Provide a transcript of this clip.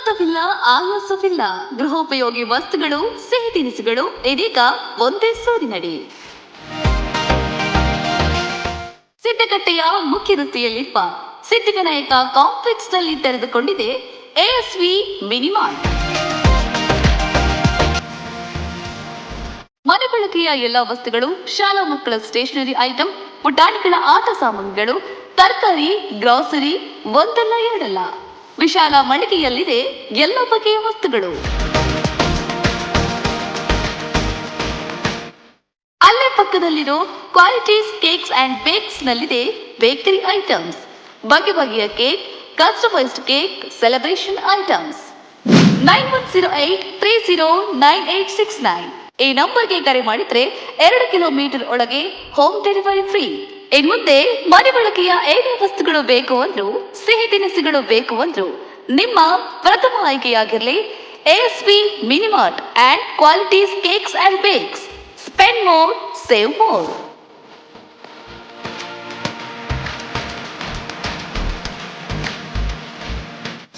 ಸತತವಿಲ್ಲ ಆಯಾಸವಿಲ್ಲ. ಗೃಹೋಪಯೋಗಿ ವಸ್ತುಗಳು, ಸಿಹಿ ತಿನಿಸುಗಳು, ಇದೀಗ ಒಂದೇ ಸೂರಿನಡಿ. ಸಿದ್ದಕಟ್ಟೆಯ ಮುಖ್ಯ ವೃತ್ತಿಯಲ್ಲಿರುವ ಸಿದ್ಧಿವಿನಾಯಕ ಕಾಂಪ್ಲೆಕ್ಸ್ನಲ್ಲಿ ತೆರೆದುಕೊಂಡಿದೆ ಎಎಸ್ವಿ ಮಿನಿಮಾರ್ಟ್ ಮನೆ ಬಳಕೆಯ ಎಲ್ಲ ವಸ್ತುಗಳು, ಶಾಲಾ ಮಕ್ಕಳ ಸ್ಟೇಷನರಿ ಐಟಂ, ಪುಟಾಣಿಗಳ ಆಟ ಸಾಮಗ್ರಿಗಳು ತರಕಾರಿ, ಗ್ರಾಸರಿ ಒಂದಲ್ಲ ಎರಡಲ್ಲ. ವಿಶಾಲ ಮಳಿಗೆಯಲ್ಲಿದೆ ಎಲ್ಲ ಬಗೆಯ ವಸ್ತುಗಳು. ಅಲ್ಲೇ ಪಕ್ಕದಲ್ಲಿರೋ ಕ್ವಾಲಿಟೀಸ್ ಕೇಕ್ಸ್ ಅಂಡ್ ಬೇಕ್ಸ್ ನಲ್ಲಿದೆ ಬೇಕರಿ ಐಟಮ್ಸ್ ಬಗೆ ಬಗೆಯ cake customised cake celebration items nine one zero eight three zero nine eight six nine. ಈ ನಂಬರ್ಗೆ ಕರೆ ಮಾಡಿದ್ರೆ ಎರಡು ಕಿಲೋಮೀಟರ್ ಒಳಗೆ ಹೋಮ್ ಡೆಲಿವರಿ ಫ್ರೀ ಇನ್ಮುಂದೆ ಮನೆ ಬಳಕೆಯ ಏನೇ ವಸ್ತುಗಳು ಬೇಕು ಅಂದ್ರು, ಸಿಹಿ ತಿನಿಸುಗಳು ಬೇಕು ಅಂದ್ರು, ನಿಮ್ಮ ಪ್ರಥಮ ಆಯ್ಕೆಯಾಗಿರಲಿ S B minimart and qualities cakes and bakes spend more save more